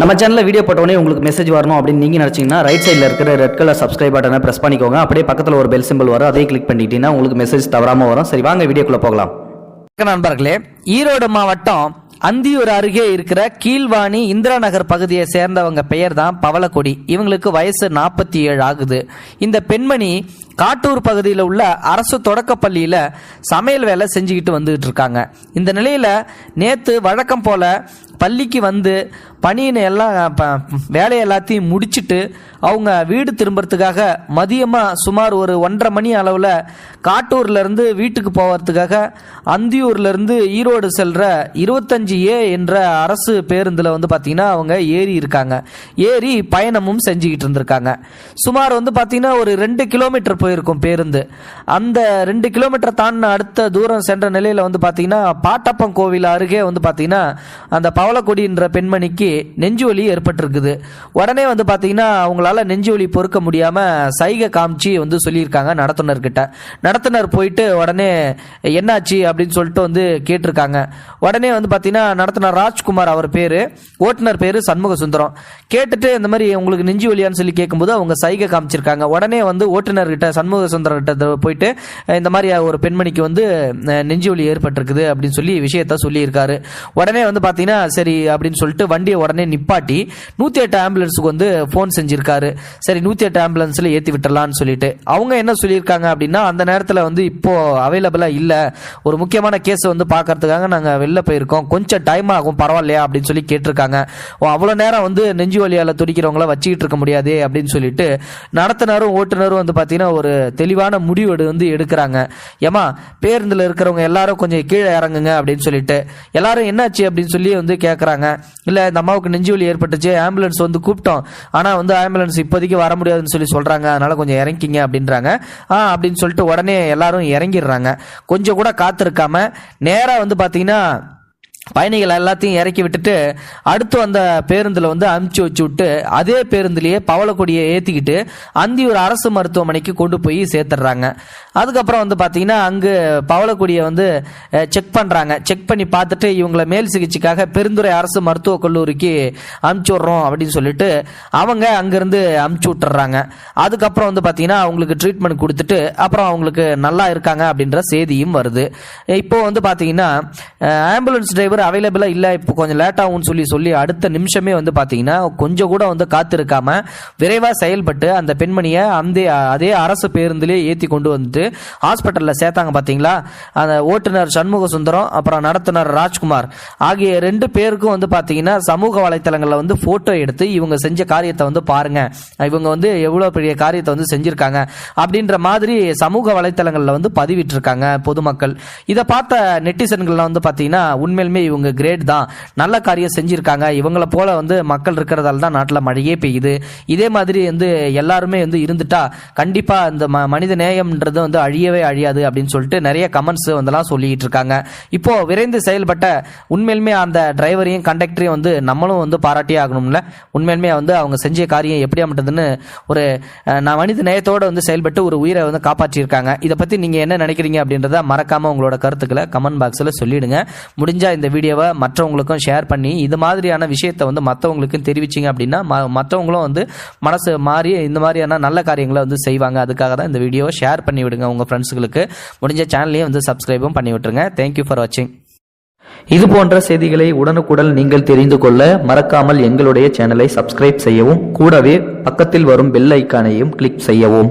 நம்ம சேனலில் வீடியோ போட்டோடனே உங்களுக்கு மெசேஜ் வரணும் அப்படின்னு நீங்கள் நினச்சிங்கன்னா ரைட் சைடில் இருக்கிற ரெட் கலர் சப்ஸ்கிரைப் பட்டனை ப்ரெஸ் பண்ணிக்கோங்க. அப்படியே பக்கத்தில் ஒரு பெல் சிம்பிள் வரும். அதே கிளிக் பண்ணிட்டீங்கன்னா உங்களுக்கு மெசேஜ் தவறாமல் வரும். சரி வாங்க வீடியோக்குள்ளே போகலாம். நண்பர்களே. ஈரோடு மாவட்டம் அந்தியூர் அருகே இருக்கிற கீழ்வாணி இந்திரா நகர் பகுதியை சேர்ந்தவங்க பெயர் தான் பவளக்கொடி. இவங்களுக்கு வயசு நாற்பத்தி ஏழு ஆகுது. இந்த பெண்மணி காட்டூர் பகுதியில் உள்ள அரசு தொடக்கப்பள்ளியில் சமையல் வேலை செஞ்சுக்கிட்டு வந்துகிட்டு இருக்காங்க. இந்த நிலையில் நேற்று வழக்கம் போல பள்ளிக்கு வந்து பணியினை எல்லாம் ப- வேலையை எல்லாத்தையும் முடிச்சுட்டு அவங்க வீடு திரும்புறதுக்காக மதியமாக சுமார் ஒரு ஒன்றரை மணி அளவில் காட்டூர்லேருந்து வீட்டுக்கு போகிறதுக்காக அந்தியூர்லேருந்து ஈரோடு செல்கிற இருபத்தஞ்சி ஏ என்ற அரசு பேருந்தில் வந்து பார்த்திங்கன்னா அவங்க ஏறி இருக்காங்க. ஏறி பயணமும் செஞ்சுக்கிட்டு இருந்திருக்காங்க. சுமார் வந்து பார்த்திங்கன்னா ஒரு ரெண்டு கிலோமீட்டர் போயிருக்கும் பேருந்து. அந்த ரெண்டு கிலோமீட்டர் தாண்டின அடுத்த தூரம் சென்ற நிலையில் வந்து பார்த்திங்கன்னா பாட்டப்பன் கோவில் அருகே வந்து பார்த்திங்கன்னா அந்த பவளக்கொடின்ற பெண்மணிக்கு நெஞ்சு வலி ஏற்பட்டிருக்குது. உடனே வந்து பார்த்தீங்கன்னா அவங்களால நெஞ்சு வலி பொறுக்க முடியாமல் சைகை காமிச்சு வந்து சொல்லியிருக்காங்க நடத்துனர்கிட்ட. நடத்துனர் போயிட்டு உடனே என்னாச்சு? அப்படின்னு சொல்லிட்டு வந்து கேட்டிருக்காங்க. உடனே வந்து பார்த்தீங்கன்னா நடத்துனர் ராஜ்குமார் அவர் பேர் ஓட்டுநர் பேர் சண்முக சுந்தரம் கேட்டுட்டு இந்த மாதிரி உங்களுக்கு நெஞ்சு வலியான்னு சொல்லி கேட்கும்போது அவங்க சைகை காமிச்சிருக்காங்க. உடனே வந்து ஓட்டுநர்கிட்ட சண்முக சுந்தரம் கிட்ட போயிட்டு இந்த மாதிரி ஒரு பெண்மணிக்கு வந்து நெஞ்சு வலி ஏற்பட்டிருக்குது அப்படின்னு சொல்லி விஷயத்த சொல்லியிருக்காரு. உடனே வந்து பார்த்தீங்கன்னா சரி அப்படின்னு சொல்லிட்டு வண்டியை உடனே நிப்பாட்டி நூற்றி எட்டு ஆம்புலன்ஸுக்கு வந்து ஃபோன் செஞ்சிருக்காரு. சரி நூற்றி எட்டு ஆம்புலன்ஸில் ஏற்றி விட்டுறலான்னு சொல்லிட்டு. அவங்க என்ன சொல்லியிருக்காங்க அப்படின்னா அந்த நேரத்தில் வந்து இப்போ அவைலபிளாக இல்லை. ஒரு முக்கியமான கேஸ் வந்து பார்க்கறதுக்காக நாங்கள் வெளில போயிருக்கோம். கொஞ்சம் டைம் ஆகும் பரவாயில்லையா அப்படின்னு சொல்லி கேட்டிருக்காங்க. அவ்வளோ நேரம் வந்து நெஞ்சு வலியால் துடிக்கிறவங்கள வச்சுக்கிட்டு இருக்க முடியாது அப்படின்னு சொல்லிட்டு நடத்துனரும் ஓட்டுநரும் வந்து பார்த்தீங்கன்னா ஒரு தெளிவான முடிவு வந்து எடுக்கிறாங்க. ஏமா பேருந்தில் இருக்கிறவங்க எல்லாரும் கொஞ்சம் கீழே இறங்குங்க அப்படின்னு சொல்லிட்டு. எல்லாரும் என்னாச்சு அப்படின்னு சொல்லி வந்து கேட்குறாங்க இல்லை இந்த அம்மாவுக்கு நெஞ்சு வலி ஏற்பட்டுச்சு ஆம்புலன்ஸ் வந்து கூப்பிட்டோம். ஆனால் வந்து ஆம்புலன்ஸ் இப்போதைக்கு வர முடியாதுன்னு சொல்லி சொல்கிறாங்க அதனால் கொஞ்சம் இறங்கிங்க அப்படின்றாங்க. ஆ அப்படின்னு சொல்லிட்டு உடனே எல்லாரும் இறங்கிடுறாங்க. கொஞ்சம் கூட காத்திருக்காம நேராக வந்து பார்த்தீங்கன்னா பயணிகள் எல்லாத்தையும் இறக்கி விட்டுட்டு அடுத்து வந்த பேருந்தில் வந்து அமுச்சு வச்சு விட்டு அதே பேருந்துலேயே பவளக்கொடியை ஏற்றிக்கிட்டு அந்தியூர் அரசு மருத்துவமனைக்கு கொண்டு போய் சேர்த்துடுறாங்க. அதுக்கப்புறம் வந்து பார்த்தீங்கன்னா அங்கு பவளக்கொடியை வந்து செக் பண்ணுறாங்க செக் பண்ணி பார்த்துட்டு இவங்களை மேல் சிகிச்சைக்காக பெருந்துறை அரசு மருத்துவக் கல்லூரிக்கு அமுச்சு விட்றோம் அப்படின்னு சொல்லிட்டு அவங்க அங்கேருந்து அமுச்சு விட்டுறாங்க அதுக்கப்புறம் வந்து பார்த்தீங்கன்னா அவங்களுக்கு ட்ரீட்மெண்ட் கொடுத்துட்டு அப்புறம் அவங்களுக்கு நல்லா இருக்காங்க அப்படின்ற செய்தியும் வருது. இப்போ வந்து பார்த்தீங்கன்னா ஆம்புலன்ஸ் டிரைவர் அவைலபிளாக இல்லை. இப்போ கொஞ்சம் லேட்டாகும்னு சொல்லி சொல்லி அடுத்த நிமிஷமே வந்து பார்த்தீங்கன்னா கொஞ்சம் கூட வந்து காத்திருக்காம விரைவாக செயல்பட்டு அந்த பெண்மணியை அந்த அதே அரசு பேருந்திலே ஏற்றி கொண்டு வந்துட்டு ஹாஸ்பிட்டலில் சேர்த்தாங்க பார்த்தீங்களா அந்த ஓட்டுநர் சண்முக சுந்தரம் அப்புறம் நடத்துனர் ராஜ்குமார். ஆகிய ரெண்டு பேருக்கும் வந்து பார்த்தீங்கன்னா சமூக வலைத்தளங்களில் வந்து ஃபோட்டோ எடுத்து இவங்க செஞ்ச காரியத்தை வந்து பாருங்கள் இவங்க வந்து எவ்வளோ பெரிய காரியத்தை வந்து செஞ்சுருக்காங்க அப்படின்ற மாதிரி சமூக வலைத்தளங்களில் வந்து பதிவிட்டிருக்காங்க பொதுமக்கள். இதை பார்த்த நெட்டிசன்கள்லாம் வந்து பார்த்தீங்கன்னா உண்மையிலுமே இவங்க கிரேட் தான். நல்ல காரியம் செஞ்சுருக்காங்க. இவங்கள போல வந்து மக்கள் இருக்கிறதால தான் நாட்டில் மழையே பெய்யுது. இதே மாதிரி வந்து எல்லாருமே வந்து இருந்துட்டா கண்டிப்பாக இந்த ம- மனித நேயம்ன்றது வந்து அழியவே அழியாது அப்படின்னு சொல்லிட்டு நிறைய கமெண்ட்ஸ் வந்தெல்லாம் சொல்லிட்டு இருக்காங்க. இப்போ விரைந்து செயல்பட்ட உண்மையிலுமே அந்த டிரைவரையும் கண்டக்டரையும் வந்து நம்மளும் வந்து பாராட்டியே ஆகணும்ல. உண்மையிலுமே வந்து அவங்க செஞ்ச காரியம் எப்படியாமட்டதுன்னு ஒரு நான் மனித நேயத்தோட வந்து செயல்பட்டு ஒரு உயிரை வந்து காப்பாற்றியிருக்காங்க. இதை பற்றி நீங்க என்ன நினைக்கிறீங்க அப்படின்றத மறக்காமல் உங்களோட கருத்துக்களை கமெண்ட் பாக்ஸில் சொல்லிடுங்க. முடிஞ்சால் இந்த வீடியோவை மற்றவங்களுக்கும் ஷேர் பண்ணி இது மாதிரியான விஷயத்தை வந்து மற்றவங்களுக்கும் தெரிவிச்சிங்க அப்படின்னா மற்றவங்களும் வந்து மனசு மாறி இந்த மாதிரியான நல்ல காரியங்களை வந்து செய்வாங்க. அதுக்காக தான் இந்த வீடியோவை ஷேர் பண்ணி விடுங்க உங்கள் ஃப்ரெண்ட்ஸுகளுக்கு முடிஞ்ச சேனல்லையும் வந்து சப்ஸ்கிரைபும் பண்ணி விட்டுருங்க. தேங்க்யூ ஃபார் வாட்சிங் இது போன்ற செய்திகளை உடனுக்குடன் நீங்கள் தெரிந்து கொள்ள மறக்காமல் எங்களுடைய சேனலை சப்ஸ்கிரைப் செய்யவும் கூடவே பக்கத்தில் வரும் பெல் ஐக்கானையும் கிளிக் செய்யவும்.